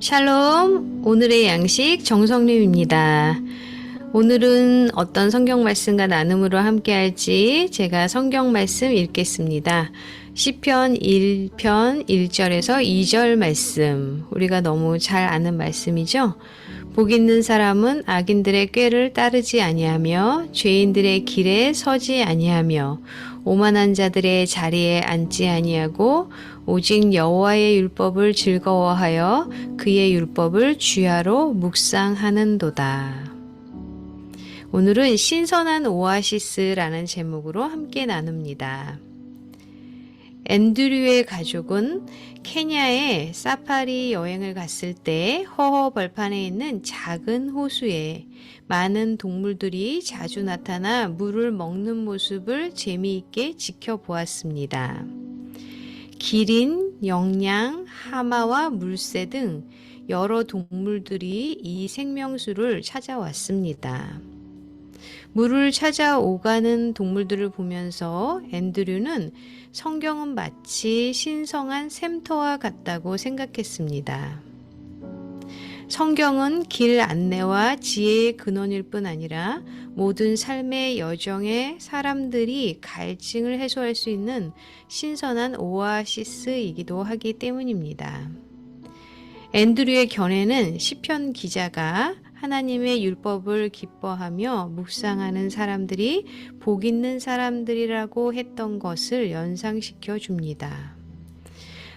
샬롬, 오늘의 양식 정성림입니다. 오늘은 어떤 성경 말씀과 나눔으로 함께 할지 제가 성경 말씀 읽겠습니다. 시편 1편 1절에서 2절 말씀. 우리가 너무 잘 아는 말씀이죠. 복 있는 사람은 악인들의 꾀를 따르지 아니하며 죄인들의 길에 서지 아니하며 오만한 자들의 자리에 앉지 아니하고 오직 여호와의 율법을 즐거워하여 그의 율법을 주야로 묵상하는도다. 오늘은 신선한 오아시스라는 제목으로 함께 나눕니다. 앤드류의 가족은 케냐에 사파리 여행을 갔을 때 허허 벌판에 있는 작은 호수에 많은 동물들이 자주 나타나 물을 먹는 모습을 재미있게 지켜보았습니다. 기린, 영양, 하마와 물새 등 여러 동물들이 이 생명수를 찾아왔습니다. 물을 찾아오가는 동물들을 보면서 앤드류는 성경은 마치 신성한 샘터와 같다고 생각했습니다. 성경은 길 안내와 지혜의 근원일 뿐 아니라 모든 삶의 여정에 사람들이 갈증을 해소할 수 있는 신선한 오아시스이기도 하기 때문입니다. 앤드류의 견해는 시편 기자가 하나님의 율법을 기뻐하며 묵상하는 사람들이 복 있는 사람들이라고 했던 것을 연상시켜 줍니다.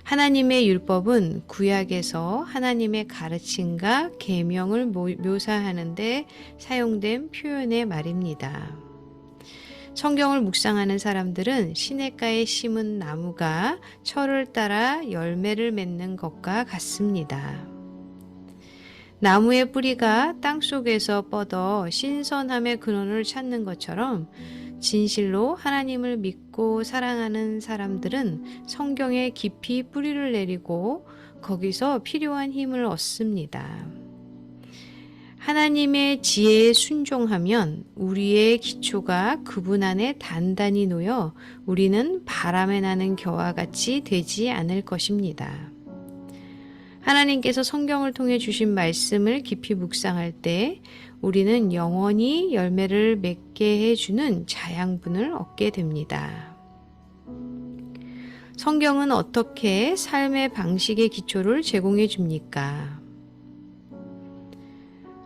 하나님의 율법은 구약에서 하나님의 가르침과 계명을 묘사하는데 사용된 표현의 말입니다. 성경을 묵상하는 사람들은 시냇가에 심은 나무가 철을 따라 열매를 맺는 것과 같습니다. 나무의 뿌리가 땅 속에서 뻗어 신선함의 근원을 찾는 것처럼 진실로 하나님을 믿고 사랑하는 사람들은 성경에 깊이 뿌리를 내리고 거기서 필요한 힘을 얻습니다. 하나님의 지혜에 순종하면 우리의 기초가 그분 안에 단단히 놓여 우리는 바람에 나는 겨와 같이 되지 않을 것입니다. 하나님께서 성경을 통해 주신 말씀을 깊이 묵상할 때 우리는 영원히 열매를 맺게 해주는 자양분을 얻게 됩니다. 성경은 어떻게 삶의 방식의 기초를 제공해 줍니까?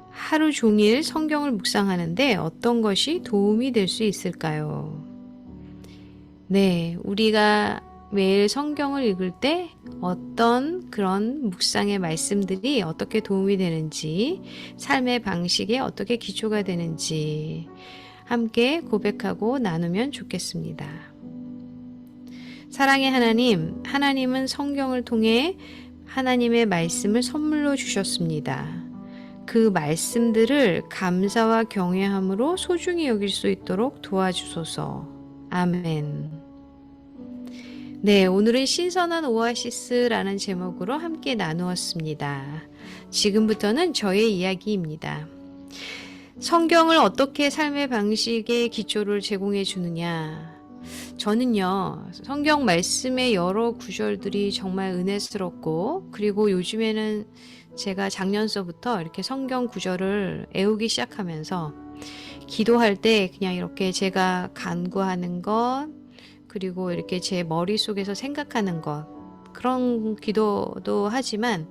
하루 종일 성경을 묵상하는데 어떤 것이 도움이 될 수 있을까요? 네, 우리가 매일 성경을 읽을 때 어떤 그런 묵상의 말씀들이 어떻게 도움이 되는지, 삶의 방식에 어떻게 기초가 되는지 함께 고백하고 나누면 좋겠습니다. 사랑의 하나님, 하나님은 성경을 통해 하나님의 말씀을 선물로 주셨습니다. 그 말씀들을 감사와 경외함으로 소중히 여길 수 있도록 도와주소서. 아멘. 네, 오늘은 신선한 오아시스라는 제목으로 함께 나누었습니다. 지금부터는 저의 이야기입니다. 성경을 어떻게 삶의 방식의 기초를 제공해 주느냐. 저는요, 성경 말씀의 여러 구절들이 정말 은혜스럽고, 그리고 요즘에는 제가 작년서부터 이렇게 성경 구절을 애우기 시작하면서 기도할 때 그냥 이렇게 제가 간구하는 것, 그리고 이렇게 제 머릿속에서 생각하는 것 그런 기도도 하지만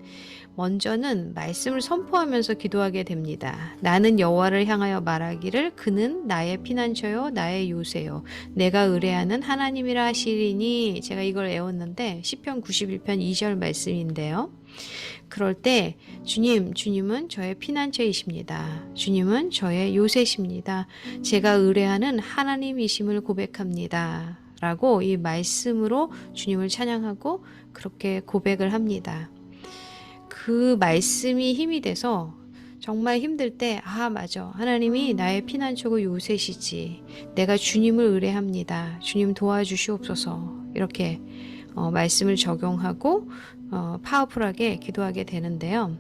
먼저는 말씀을 선포하면서 기도하게 됩니다. 나는 여호와를 향하여 말하기를 그는 나의 피난처요 나의 요새요 내가 의뢰하는 하나님이라 하시리니 제가 이걸 외웠는데 시편 91편 2절 말씀인데요. 그럴 때 주님, 주님은 저의 피난처이십니다. 주님은 저의 요새십니다. 제가 의뢰하는 하나님이심을 고백합니다. 라고 이 말씀으로 주님을 찬양하고 그렇게 고백을 합니다. 그 말씀이 힘이 돼서 정말 힘들 때, 아, 맞아. 하나님이 나의 피난처고 요새시지. 내가 주님을 의뢰합니다. 주님 도와주시옵소서. 이렇게 어, 말씀을 적용하고 어, 파워풀하게 기도하게 되는데요.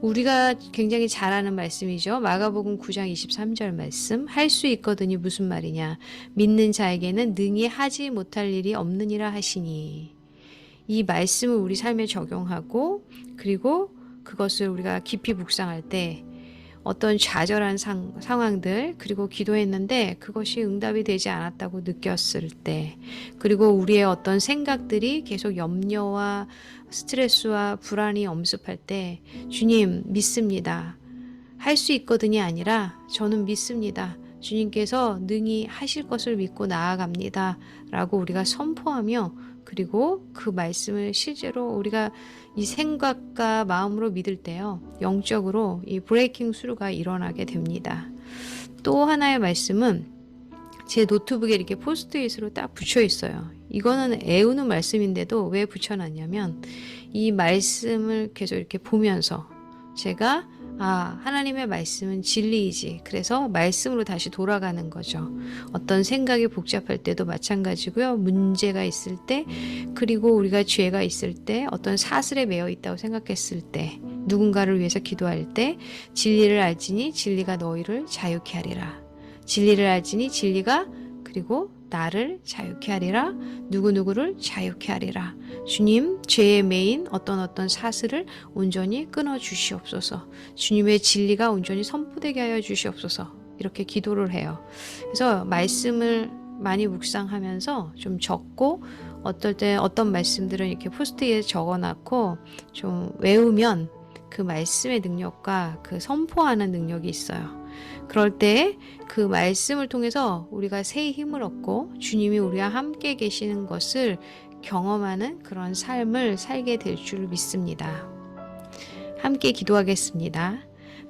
우리가 굉장히 잘 아는 말씀이죠. 마가복음 9장 23절 말씀. 할 수 있거든이 무슨 말이냐. 믿는 자에게는 능히 하지 못할 일이 없느니라 하시니. 이 말씀을 우리 삶에 적용하고 그리고 그것을 우리가 깊이 묵상할 때 어떤 좌절한 상, 상황들 그리고 기도했는데 그것이 응답이 되지 않았다고 느꼈을 때 그리고 우리의 어떤 생각들이 계속 염려와 스트레스와 불안이 엄습할 때 주님 믿습니다. 할 수 있거든이 아니라 저는 믿습니다. 주님께서 능히 하실 것을 믿고 나아갑니다. 라고 우리가 선포하며 그리고 그 말씀을 실제로 우리가 이 생각과 마음으로 믿을 때요. 영적으로 이 브레이킹 스루가 일어나게 됩니다. 또 하나의 말씀은 제 노트북에 이렇게 포스트잇으로 딱 붙여 있어요. 이거는 애우는 말씀인데도 왜 붙여놨냐면 이 말씀을 계속 이렇게 보면서 제가 아, 하나님의 말씀은 진리이지. 그래서 말씀으로 다시 돌아가는 거죠. 어떤 생각이 복잡할 때도 마찬가지고요. 문제가 있을 때, 그리고 우리가 죄가 있을 때, 어떤 사슬에 매여 있다고 생각했을 때, 누군가를 위해서 기도할 때, 진리를 알지니 진리가 너희를 자유케 하리라. 진리를 알지니 진리가 그리고 나를 자유케 하리라. 누구누구를 자유케 하리라. 주님, 죄에 매인 어떤 어떤 사슬을 온전히 끊어 주시옵소서. 주님의 진리가 온전히 선포되게 하여 주시옵소서. 이렇게 기도를 해요. 그래서 말씀을 많이 묵상하면서 좀 적고 어떨 때 어떤 말씀들은 이렇게 포스트잇에 적어놨고 좀 외우면 그 말씀의 능력과 그 선포하는 능력이 있어요. 그럴 때 그 말씀을 통해서 우리가 새 힘을 얻고 주님이 우리와 함께 계시는 것을 경험하는 그런 삶을 살게 될 줄 믿습니다. 함께 기도하겠습니다.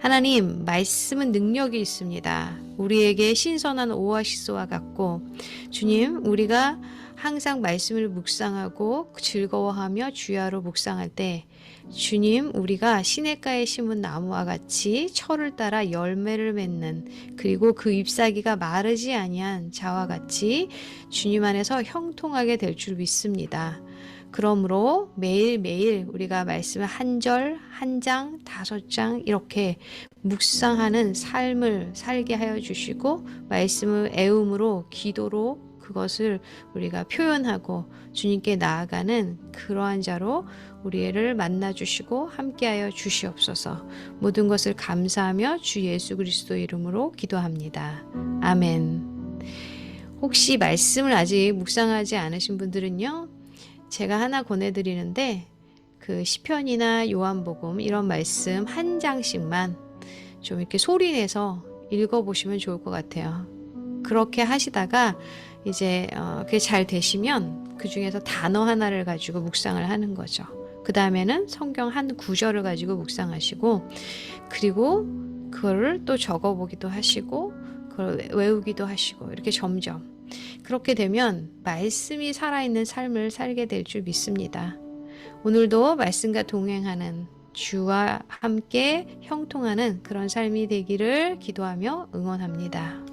하나님, 말씀은 능력이 있습니다. 우리에게 신선한 오아시스와 같고, 주님, 우리가 항상 말씀을 묵상하고 즐거워하며 주야로 묵상할 때, 주님, 우리가 시냇가에 심은 나무와 같이 철을 따라 열매를 맺는 그리고 그 잎사귀가 마르지 아니한 자와 같이 주님 안에서 형통하게 될 줄 믿습니다. 그러므로 매일매일 우리가 말씀을 한 절, 한 장, 다섯 장 이렇게 묵상하는 삶을 살게 하여 주시고 말씀을 애움으로 기도로 그것을 우리가 표현하고 주님께 나아가는 그러한 자로 우리를 만나 주시고 함께하여 주시옵소서. 모든 것을 감사하며 주 예수 그리스도 이름으로 기도합니다. 아멘. 혹시 말씀을 아직 묵상하지 않으신 분들은요. 제가 하나 권해 드리는데 그 시편이나 요한복음 이런 말씀 한 장씩만 좀 이렇게 소리 내서 읽어 보시면 좋을 것 같아요. 그렇게 하시다가 이제 어, 그게 잘 되시면 그 중에서 단어 하나를 가지고 묵상을 하는 거죠. 그 다음에는 성경 한 구절을 가지고 묵상하시고 그리고 그거를 또 적어보기도 하시고 그걸 외우기도 하시고 이렇게 점점 그렇게 되면 말씀이 살아있는 삶을 살게 될 줄 믿습니다. 오늘도 말씀과 동행하는 주와 함께 형통하는 그런 삶이 되기를 기도하며 응원합니다.